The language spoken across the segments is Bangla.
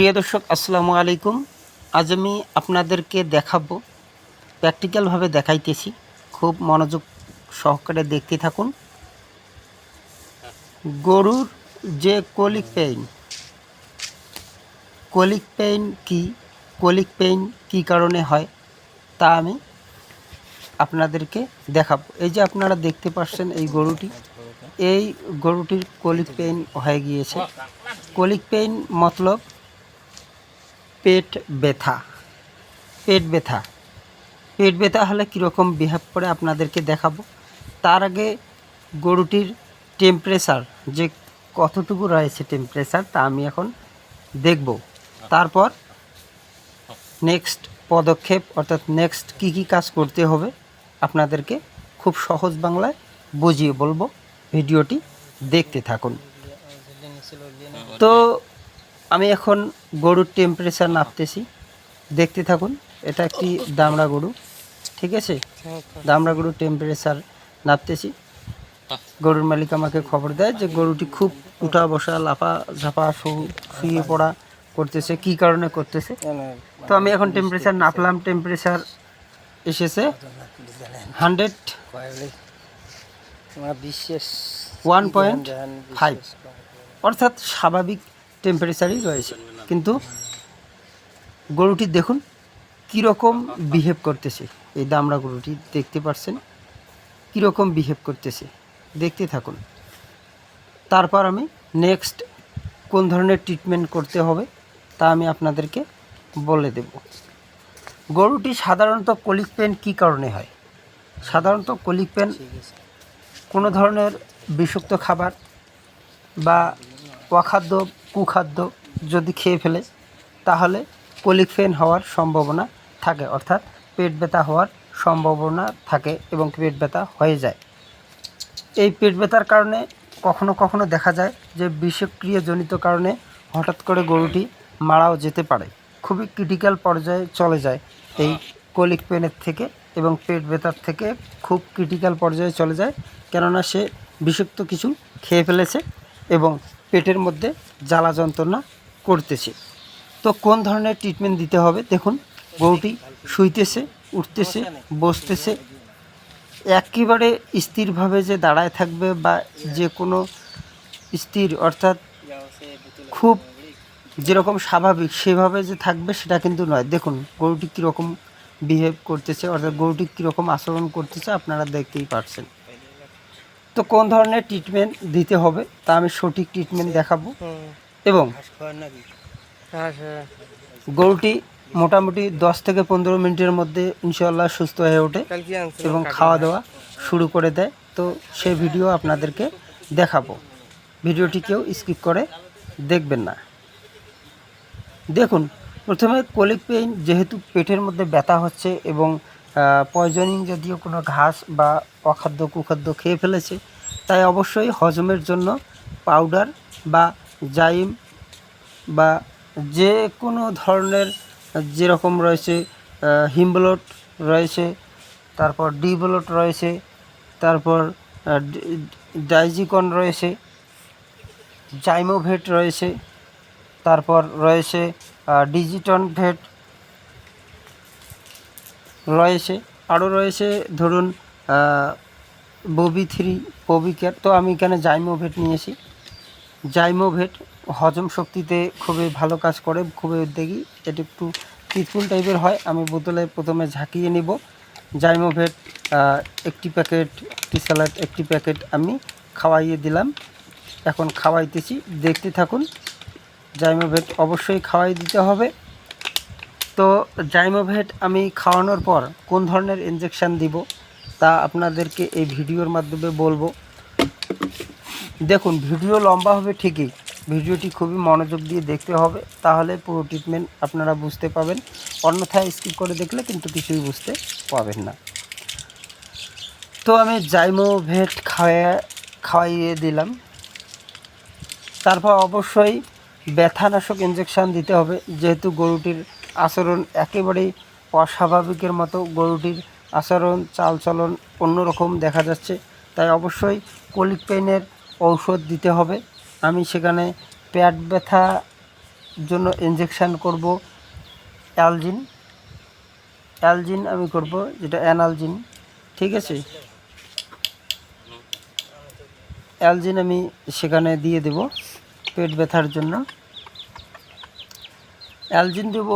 প্রিয় দর্শক, আসসালামু আলাইকুম। আজ আমি আপনাদেরকে দেখাবো প্র্যাকটিক্যালভাবে দেখাইতেছি। খুব মনোযোগ সহকারে দেখতে থাকুন। গরুর যে কলিক পেইন কলিক পেইন কি কলিক পেইন কি কারণে হয়, তা আমি আপনাদেরকে দেখাবো। এই যে আপনারা দেখতে পাচ্ছেন এই গরুটি, এই গরুটির কলিক পেইন হয়ে গিয়েছে। কলিক পেইন মতলব পেট ব্যথা। পেট ব্যথা। পেট ব্যথা হলে কীরকম বিহেভ করে আপনাদেরকে দেখাবো। তার আগে গরুটির টেম্পারেচার যে কতটুকু রয়েছে টেম্পারেচার তা আমি এখন দেখব। তারপর নেক্সট পদক্ষেপ, অর্থাৎ নেক্সট কী কী কাজ করতে হবে, আপনাদেরকে খুব সহজ বাংলায় বুঝিয়ে বলব। ভিডিওটি দেখতে থাকুন। তো আমি এখন গরুর টেম্পারেচার নাপতেছি দেখতে থাকুন এটা একটি দামড়া গরু ঠিক আছে? দামড়া গরুর টেম্পারেচার নাপতেছি গরুর মালিক আমাকে খবর দেয় যে গরুটি খুব উঠা বসা লাফা ঝাপা শুয়ে পড়া করতেছে কি কারণে করতেছে? তো আমি এখন টেম্পারেচার নাপলাম টেম্পারেচার এসেছে হান্ড্রেড ওয়ান পয়েন্ট ফাইভ। অর্থাৎ স্বাভাবিক টেম্পারেচারই রয়েছে। কিন্তু গরুটি দেখুন, কীরকম বিহেভ করতেছে। এই দামড়া গরুটি দেখতে পাচ্ছেন কীরকম বিহেভ করতেছে। দেখতে থাকুন। তারপর আমি নেক্সট কোন ধরনের ট্রিটমেন্ট করতে হবে, তা আমি আপনাদেরকে বলে দেব। গরুটি সাধারণত কলিক পেন কী কারণে হয়? সাধারণত কলিক পেন কোনো ধরনের বিষাক্ত খাবার বা অখাদ্য কুখাদ্য যদি খেয়ে ফেলে, তাহলে কলিক ফেন হওয়ার সম্ভাবনা থাকে, অর্থাৎ পেট ব্যথা হওয়ার সম্ভাবনা থাকে এবং পেট ব্যথা হয়ে যায়। এই পেট ব্যথার কারণে কখনো কখনো দেখা যায় যে বিষক্রিয়াজনিত কারণে হঠাৎ করে গরুটি মারাও যেতে পারে। খুবই ক্রিটিক্যাল পর্যায়ে চলে যায় এই কলিক পেনের থেকে এবং পেট ব্যথার থেকে খুব ক্রিটিক্যাল পর্যায়ে চলে যায়। কেননা সে বিষাক্ত কিছু খেয়ে ফেলেছে এবং পেটের মধ্যে জ্বালা যন্ত্রণা করতেছে। তো কোন ধরনের ট্রিটমেন্ট দিতে হবে? দেখুন গরুটি শুইতেছে, উঠতেছে, বসতেছে। একেবারে স্থিরভাবে যে দাঁড়ায় থাকবে বা যে কোনো স্থির অর্থাৎ খুব যেরকম স্বাভাবিক সেভাবে যে থাকবে সেটা কিন্তু নয়। দেখুন গরুটি কীরকম বিহেভ করতেছে, অর্থাৎ গরুটি কীরকম আচরণ করতেছে আপনারা দেখতেই পারছেন। তো কোন ধরনের ট্রিটমেন্ট দিতে হবে তা আমি সঠিক ট্রিটমেন্ট দেখাবো। এবং গরুটি মোটামুটি দশ থেকে পনেরো মিনিটের মধ্যে ইনশাল্লাহ সুস্থ হয়ে ওঠে এবং খাওয়া দাওয়া শুরু করে দেয়। তো সেই ভিডিও আপনাদেরকে দেখাবো। ভিডিওটি কেউ স্কিপ করে দেখবেন না। দেখুন প্রথমে কলিক পেইন যেহেতু পেটের মধ্যে ব্যথা হচ্ছে এবং পয়জনিং যদিও কোনো ঘাস বা অখাদ্য কুখাদ্য খেয়ে ফেলেছে, তাই অবশ্যই হজমের জন্য পাউডার বা জাইম বা যে কোনো ধরনের যেরকম রয়েছে হিমব্লট রয়েছে, তারপর ডিব্লট রয়েছে, তারপর ডাইজিকন রয়েছে, জাইমোভেট রয়েছে, তারপর রয়েছে ডিজিটন ভেট রয়েছে। আরও রয়েছে, ধরুন ববি থ্রি ববিকের তো আমি এখানে জাইমোভেট নিয়েছি। জাইমোভেট হজম শক্তিতে খুবই ভালো কাজ করে, খুবই উদ্যোগী। এটি একটু পিসফুল টাইপের হয়। আমি বোতলে প্রথমে ঝাঁকিয়ে নিব। জাইমোভেট একটি প্যাকেট একটি স্যালাড একটি প্যাকেট আমি খাওয়াইয়ে দিলাম। এখন খাওয়াইতেছি। দেখতে থাকুন জাইমোভেট অবশ্যই খাওয়াই দিতে হবে। তো জাইমোভেট আমি খাওয়ানোর পর কোন ধরনের ইনজেকশান দিব তা আপনাদেরকে এই ভিডিওর মাধ্যমে বলব। দেখুন, ভিডিও লম্বা হবে ঠিকই, ভিডিওটি খুবই মনোযোগ দিয়ে দেখতে হবে, তাহলে পুরো ট্রিটমেন্ট আপনারা বুঝতে পাবেন। অন্যথায় স্কিপ করে দেখলে কিন্তু কিছুই বুঝতে পাবেন না। তো আমি জাইমোভেট খাওয়া খাওয়াইয়ে দিলাম। তারপর অবশ্যই ব্যথানাশক ইঞ্জেকশান দিতে হবে, যেহেতু গরুটির আচরণ একেবারেই অস্বাভাবিকের মতো গরুটির আচরণ, চালচলন অন্যরকম দেখা যাচ্ছে। তাই অবশ্যই কলিক পেইনের ঔষধ দিতে হবে। আমি সেখানে পেট ব্যথা জন্য ইনজেকশান করব অ্যালজিন। অ্যালজিন আমি করব, যেটা অ্যানালজিন। ঠিক আছে? অ্যালজিন আমি সেখানে দিয়ে দেব পেট ব্যথার জন্য। অ্যালজিন দেব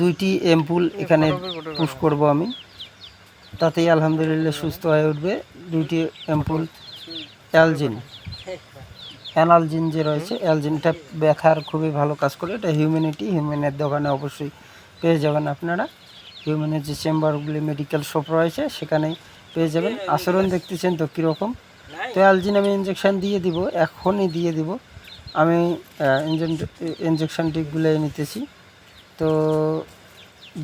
দুইটি এম্পুল এখানে পুশ করব আমি। তাতেই আলহামদুলিল্লাহ সুস্থ হয়ে উঠবে, দুইটি এম্পুল অ্যালজিন। অ্যানালজিন যে রয়েছে, অ্যালজিনটা ব্যথার খুবই ভালো কাজ করে। এটা হিউম্যানিটি হিউম্যানের দোকানে অবশ্যই পেয়ে যাবেন আপনারা। হিউম্যানের যে চেম্বারগুলি মেডিকেল শপ রয়েছে, সেখানেই পেয়ে যাবেন। আচরণ দেখতেছেন তো কীরকম? তো অ্যালজিন আমি ইঞ্জেকশান দিয়ে দিব, এখনই দিয়ে দিব। আমি ইঞ্জেকশানটি গুলে নিতেছি। তো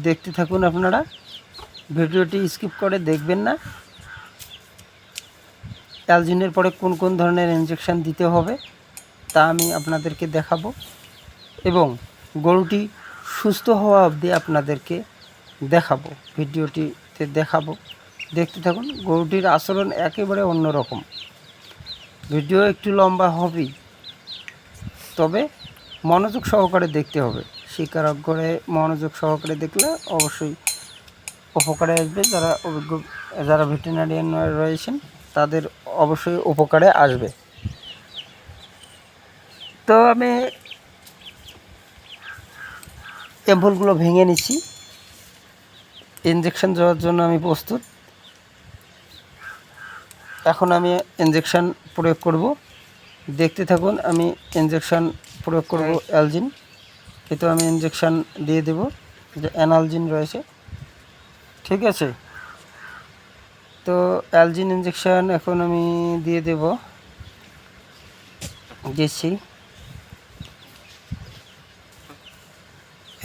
দেখতে থাকুন আপনারা। ভিডিওটি স্কিপ করে দেখবেন না। অ্যালজিনের পরে কোন কোন ধরনের ইঞ্জেকশন দিতে হবে, তা আমি আপনাদেরকে দেখাবো। এবং গরুটি সুস্থ হওয়া অবধি আপনাদেরকে দেখাবো। ভিডিওটিতে দেখাবো। দেখতে থাকুন, গরুটির আচরণ একেবারে অন্যরকম। ভিডিও একটু লম্বা হবেই। তবে মনোযোগ সহকারে দেখতে হবে। শিকারক করে মনোযোগ সহকারে দেখলে অবশ্যই উপকারে আসবে। যারা অভিজ্ঞ, যারা ভেটেরিনারিয়ান রয়েছেন, তাদের অবশ্যই উপকারে আসবে। তো আমি এম্পলগুলো ভেঙে নিচ্ছি। ইঞ্জেকশন দেওয়ার জন্য আমি প্রস্তুত। এখন আমি ইঞ্জেকশন প্রয়োগ করব। দেখতে থাকুন আমি ইঞ্জেকশন প্রয়োগ করব অ্যালজিন এতে আমি ইঞ্জেকশন দিয়ে দেব যে অ্যানালজিন রয়েছে। ঠিক আছে? তো অ্যালজিন ইঞ্জেকশন এখন আমি দিয়ে দেব দিচ্ছি।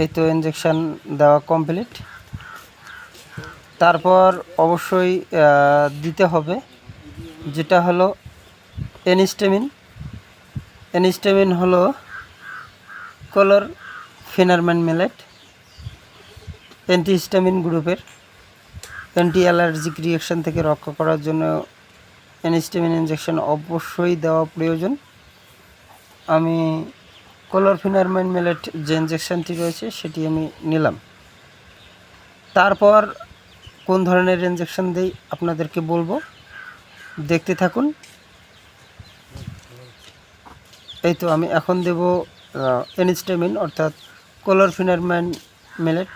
এই তো ইঞ্জেকশন দেওয়া কমপ্লিট তারপর অবশ্যই দিতে হবে যেটা হলো এনিস্টেমিন। এনিস্টেমিন হলো কলর ফিনারম্যান মেলেট অ্যান্টিহিস্টামিন গ্রুপের অ্যান্টি অ্যালার্জিক রিয়াকশন থেকে রক্ষা করার জন্য অ্যানিস্টেমিন ইঞ্জেকশন অবশ্যই দেওয়া প্রয়োজন। আমি কোলোরফিনারম্যান মেলেট যে ইঞ্জেকশনটি রয়েছে সেটি আমি নিলাম। তারপর কোন ধরনের ইঞ্জেকশন দেই আপনাদেরকে বলব। দেখতে থাকুন। এই তো আমি এখন দেব এনিস্টেমিন অর্থাৎ কোলোরফিনারম্যান মেলেট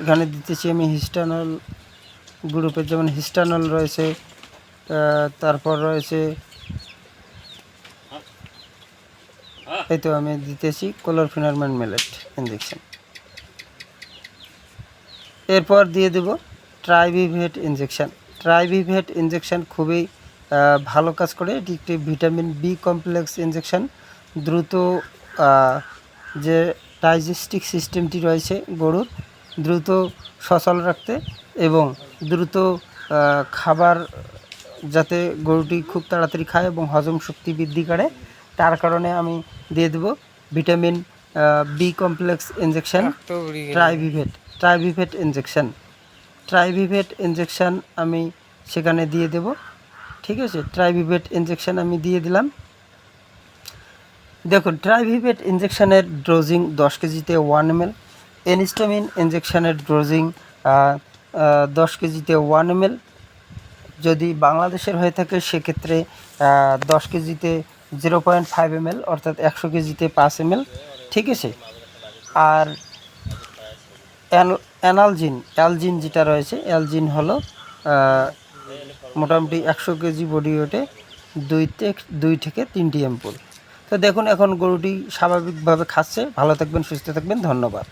এখানে দিতেছি আমি হিস্টানল গ্রুপের যেমন হিস্টানল রয়েছে তারপর রয়েছে, এই তো আমি দিতেছি কোলোরফিনারম্যান মেলেট ইঞ্জেকশন এরপর দিয়ে দেব ট্রাইভিভেট ইঞ্জেকশন ট্রাইভিভেট ইঞ্জেকশন খুবই ভালো কাজ করে, এটি একটি ভিটামিন বি কমপ্লেক্স ইঞ্জেকশন দ্রুত যে ডাইজেস্টিক সিস্টেমটি রয়েছে গরুর দ্রুত সচল রাখতে এবং দ্রুত খাবার যাতে গরুটি খুব তাড়াতাড়ি খায় এবং হজম শক্তি বৃদ্ধি করে তার কারণে আমি দিয়ে দেব ভিটামিন বি কমপ্লেক্স ইঞ্জেকশন ট্রাইভিভেট ট্রাইভিভেট ইঞ্জেকশন ট্রাইভিভেট ইঞ্জেকশন আমি সেখানে দিয়ে দেব ঠিক আছে? ট্রাইভিভেট ইঞ্জেকশন আমি দিয়ে দিলাম। দেখুন ট্রাইভিভেট ইঞ্জেকশনের ড্রোজিং দশ কেজিতে ওয়ান এম এল এনিস্টামিন ইঞ্জেকশনের ড্রোজিং দশ কেজিতে ওয়ান এম এল যদি বাংলাদেশের হয়ে থাকে, সেক্ষেত্রে দশ কেজিতে zero point five M L অর্থাৎ একশো কেজিতে পাঁচ এম এল ঠিক আছে? আর অ্যান- অ্যানালজিন, অ্যালজিন যেটা রয়েছে, অ্যালজিন হলো মোটামুটি একশো কেজি বডি ওয়েটে দুই থেকে দুই থেকে তিনটি এম্পুল তো দেখুন এখন গরুটি স্বাভাবিকভাবে খাচ্ছে। ভালো থাকবেন সুস্থ থাকবেন। ধন্যবাদ।